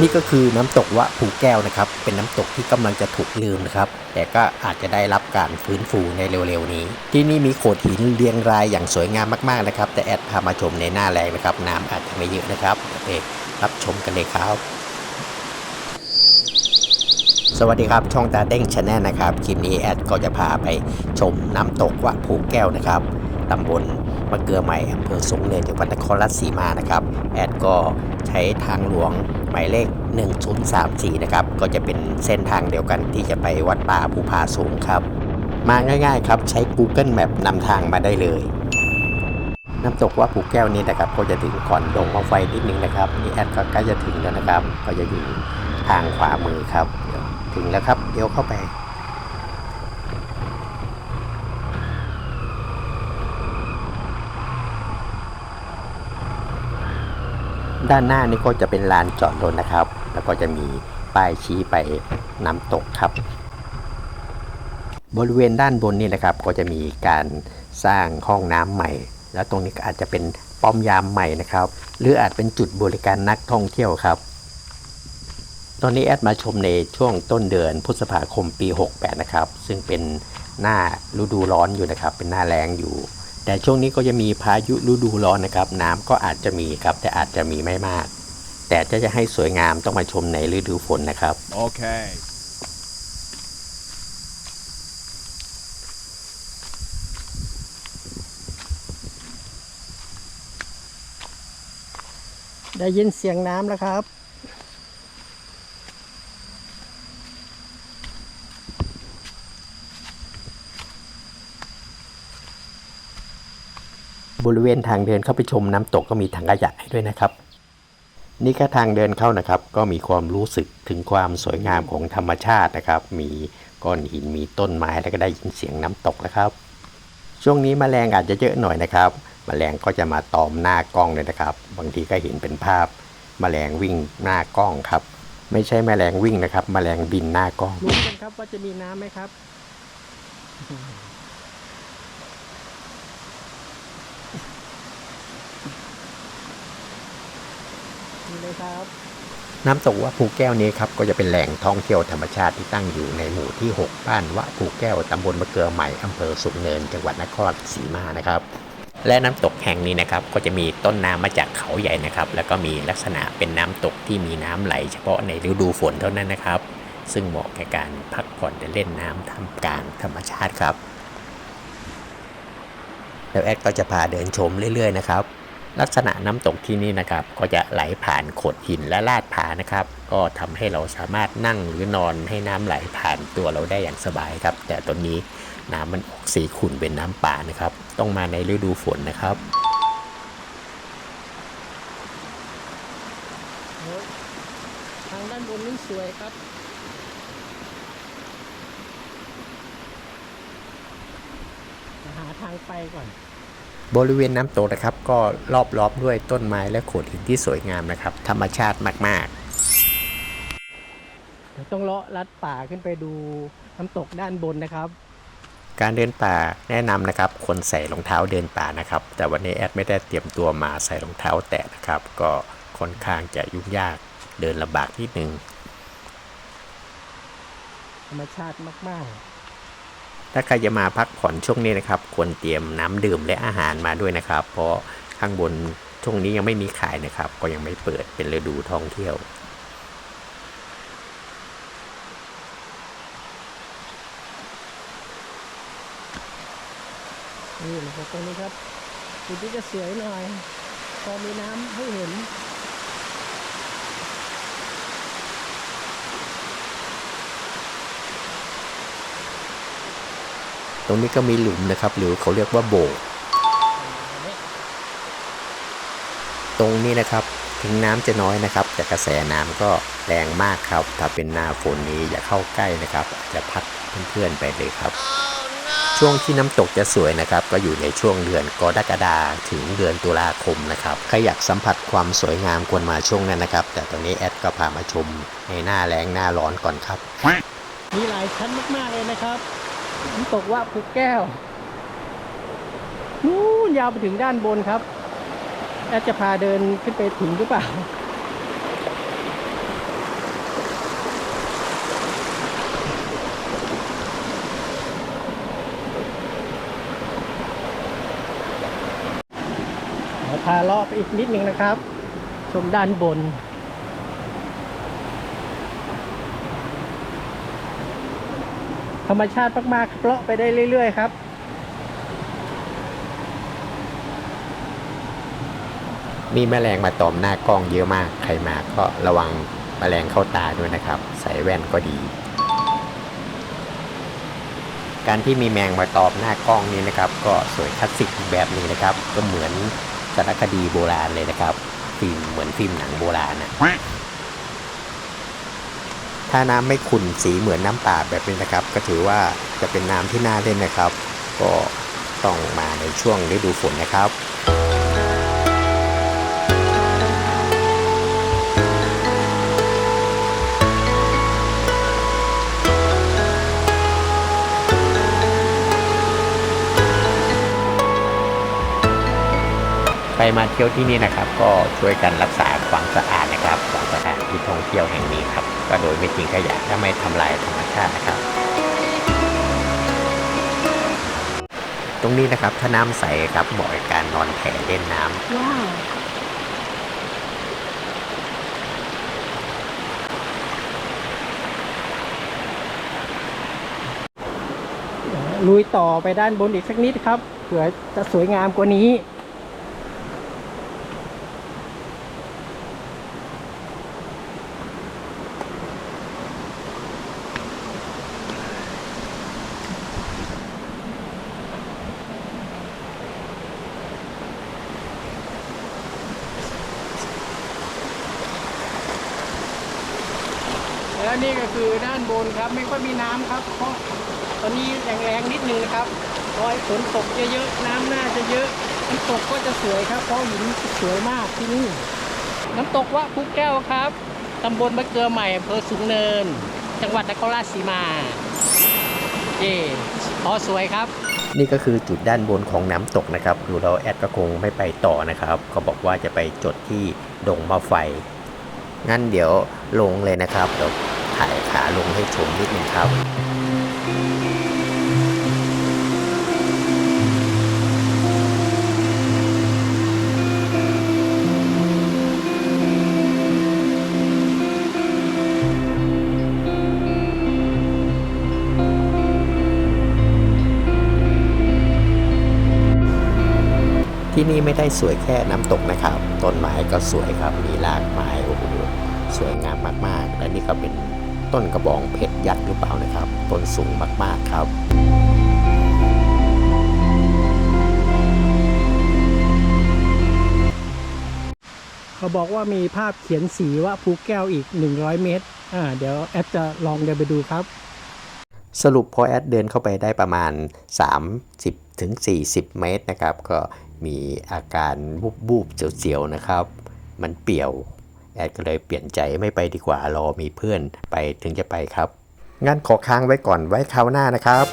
นี่ก็คือน้ำตกวะภูแก้วนะครับ เป็นน้ำตกที่กำลังจะถูกลืมนะครับ แต่ก็อาจจะได้รับการฟื้นฟูในเร็วๆนี้ ที่นี่มีโขดหินเรียงรายอย่างสวยงามมากๆนะครับ แต่แอดพามาชมในหน้าแรงนะครับ น้ำอาจจะไม่เยอะนะครับโอเครับชมกันเลยครับ สวัสดีครับ ช่องตาเด้งชาแนลนะครับ คลิปนี้แอดก็จะพาไปชมน้ำตกวะภูแก้วนะครับตำบลมะเกลือใหม่อำเภอสูงเนินจังหวัดนครราชสีมานะครับ แอดก็ใช้ทางหลวงหมายเลข 1034 นะครับ ก็จะเป็นเส้นทางเดียวกันที่จะไปวัดป่าภูผาสูงครับ มาง่ายๆครับใช้ Google Map นำทางมาได้เลย น้ำตกว่าภูแก้วนี้นะครับ ก็จะถึงก่อนดงมะไฟนิดนึงนะครับนี่แอดก็ใกล้จะถึงแล้วนะครับ ก็จะอยู่ทางขวามือครับ ถึงแล้วครับเดี๋ยวเข้าไป ด้านหน้านี่ก็จะเป็นลานจอดรถนะครับ แล้วก็จะมีป้ายชี้ไปน้ำตกครับ บริเวณด้านบนนี่นะครับ ก็จะมีการสร้างห้องน้ำใหม่ แล้วตรงนี้ก็อาจจะเป็นป้อมยามใหม่นะครับ หรืออาจเป็นจุดบริการนักท่องเที่ยวครับ ตอนนี้แอดมาชมในช่วงต้นเดือนพฤษภาคมปี 68 นะครับ ซึ่งเป็นหน้าฤดูร้อนอยู่นะครับ เป็นหน้าแรงอยู่ แต่ช่วงนี้ก็จะมีพายุฤดูร้อนนะครับ น้ำก็อาจจะมีครับ แต่อาจจะมีไม่มาก แต่จะจะให้สวยงามต้องมาชมในฤดูฝนนะครับ Okay. ได้ยินเสียงน้ำแล้วครับ บริเวณทางเดินเข้าไปชมน้ำตกก็มีถังขยะให้ด้วยนะครับ นี่แค่ทางเดินเข้านะครับ ก็มีความรู้สึกถึงความสวยงามของธรรมชาตินะครับ มีก้อนหินมีต้นไม้แล้วก็ได้ยินเสียงน้ำตกนะครับ ช่วงนี้แมลงอาจจะเยอะหน่อยนะครับแมลงก็จะมาตอมหน้ากล้องเลยนะครับ บางทีก็เห็นเป็นภาพแมลงวิ่งหน้ากล้องครับ ไม่ใช่แมลงวิ่งนะครับแมลงบินหน้ากล้องรู้กันครับว่าจะมีน้ำไหมครับ น้ำตกวะภูแก้วนี้ครับก็จะเป็นแหล่งท่องเที่ยวธรรมชาติที่ตั้งอยู่ในหมู่ที่ 6 บ้านวะภูแก้วตำบลมะเกลือใหม่อำเภอสุกเนิน จังหวัดนครศรีมานะครับ และน้ำตกแห่งนี้นะครับก็จะมีต้นน้ำมาจากเขาใหญ่นะครับ แล้วก็มีลักษณะเป็นน้ำตกที่มีน้ำไหล เฉพาะในฤดูฝนเท่านั้นนะครับ ซึ่งเหมาะแก่การพักผ่อนและเล่นน้ำทำกลางธรรมชาติครับแล้วแอดก็จะพาเดินชมเรื่อยๆนะครับ ลักษณะน้ำตกที่นี่นะครับ ก็จะไหลผ่านโขดหินและลาดผานะครับ ก็ทำให้เราสามารถนั่งหรือนอนให้น้ำไหลผ่านตัวเราได้อย่างสบายครับ แต่ตอนนี้น้ำมันออกสีขุ่นเป็นน้ำป่านะครับ ต้องมาในฤดูฝนนะครับทางด้านบนนี่สวยครับหาทางไปก่อน บริเวณน้ำตกนะครับ ก็รอบล้อมด้วยต้นไม้และโขดหินที่สวยงามนะครับ ธรรมชาติมากเดี๋ยวต้องเลาะลัดป่าขึ้นไปดูน้ำตกด้านบนนะครับๆการเดินป่าแนะนำนะครับ คนใส่รองเท้าเดินป่านะครับ แต่วันนี้แอดไม่ได้เตรียมตัวมาใส่รองเท้าแตะนะครับ ก็ค่อนข้างจะยุ่งยากเดินลำบากนิดนึงธรรมชาติมาก ถ้าใครจะมาพักผ่อนช่วงนี้นะครับ ควรเตรียมน้ำดื่มและอาหารมาด้วยนะครับ เพราะข้างบนช่วงนี้ยังไม่มีขายนะครับ ก็ยังไม่เปิดเป็นฤดูท่องเที่ยวนี่นะครับตรงนี้ครับจุดที่จะสวยหน่อยพอมีน้ำให้เห็น ตรงนี้ก็มีหลุมนะครับ หรือเขาเรียกว่าโบกตรงนี้นะครับถึงน้ำจะน้อยนะครับ แต่กระแสน้ำก็แรงมากครับ ถ้าเป็นหน้าฝนนี้อย่าเข้าใกล้นะครับ จะพัดเพื่อนๆไปเลยครับ ช่วงที่น้ำตกจะสวยนะครับ ก็อยู่ในช่วงเดือนกรกฎาถึงเดือนตุลาคมนะครับใครอยากสัมผัสความสวยงามควรมาช่วงนั้นนะครับ แต่ตอนนี้แอดก็พามาชมในหน้าแรงหน้าร้อนก่อนครับ มีหลายชั้นมากๆเลยนะครับ นตกว่าภูแก้วนู้นยาวไปถึงด้านบนครับอาจะพาเดินขึ้นไปถึงหรือเปล่า พาเลาะไปอีกนิดนึงนะครับ ชมด้านบน ธรรมชาติมากๆเลาะไปได้เรื่อย ๆ ครับ มีแมลงมาตอมหน้ากล้องเยอะมาก ใครมาก็ระวังแมลงเข้าตาด้วยนะครับ ใส่แว่นก็ดี การที่มีแมงมาตอมหน้ากล้องนี้นะครับ ก็สวยคลาสสิกแบบนึงนะครับ ก็เหมือนสารคดีโบราณเลยนะครับ ฟิล์มเหมือนฟิล์มหนังโบราณนะ ถ้าน้ำไม่ขุ่นสีเหมือนน้ำป่าแบบนี้นะครับ ก็ถือว่าจะเป็นน้ำที่น่าเล่นนะครับ ก็ต้องมาในช่วงฤดูฝนนะครับไปมาเที่ยวที่นี่นะครับ ก็ช่วยกันรักษาความสะอาดนะครับของสถานที่ท่องเที่ยวแห่งนี้ครับ ก็โดยไม่ทิ้งขยะและไม่ทำลายธรรมชาตินะครับ ตรงนี้นะครับถ้าน้ำใสครับเหมาะกับการนอนแผ่เล่นน้ำว้าวลุยต่อไปด้านบนอีกสักนิดครับเผื่อจะสวยงามกว่านี้ แล้วนี่ก็คือด้านบนครับ ไม่ค่อยมีน้ำครับ เพราะตอนนี้แรงๆนิดนึงนะครับรอยฝนตกเยอะๆน้ำน่าจะเยอะน้ำตกก็จะสวยครับ เพราะหินสวยมากที่นี่น้ำตกวะภูแก้วครับตำบลมะเกลือใหม่อำเภอสูงเนิน จังหวัดนครราชสีมาเย่พอสวยครับ นี่ก็คือจุดด้านบนของน้ำตกนะครับดูแล้วแอดก็คงไม่ไปต่อนะครับเขาบอกว่าจะไปจดที่ดงมะไฟงั้นเดี๋ยวลงเลยนะครับเดี๋ยว ถ่ายขาลงให้ชมนิดหนึ่งครับที่นี่ไม่ได้สวยแค่น้ำตกนะครับ ต้นไม้ก็สวยครับ มีรากไม้โอ้โหสวยงามมาก ๆ และนี่ก็เป็น ต้นกระบองเพชรยักษ์หรือเปล่านะครับ ต้นสูงมากๆครับเขาบอกว่ามีภาพเขียนสีว่าภูแก้วอีก 100 เมตร อ่า เดี๋ยวแอดจะลองเดินไปดูครับ สรุปพอแอดเดินเข้าไปได้ประมาณ 30ถึง40 เมตรนะครับ ก็มีอาการบูบบูบๆเสียวๆนะครับ มันเปี่ยว แอดก็เลยเปลี่ยนใจไม่ไปดีกว่ารอมีเพื่อนไปถึงจะไปครับ งั้นขอค้างไว้ก่อนไว้คราวหน้านะครับ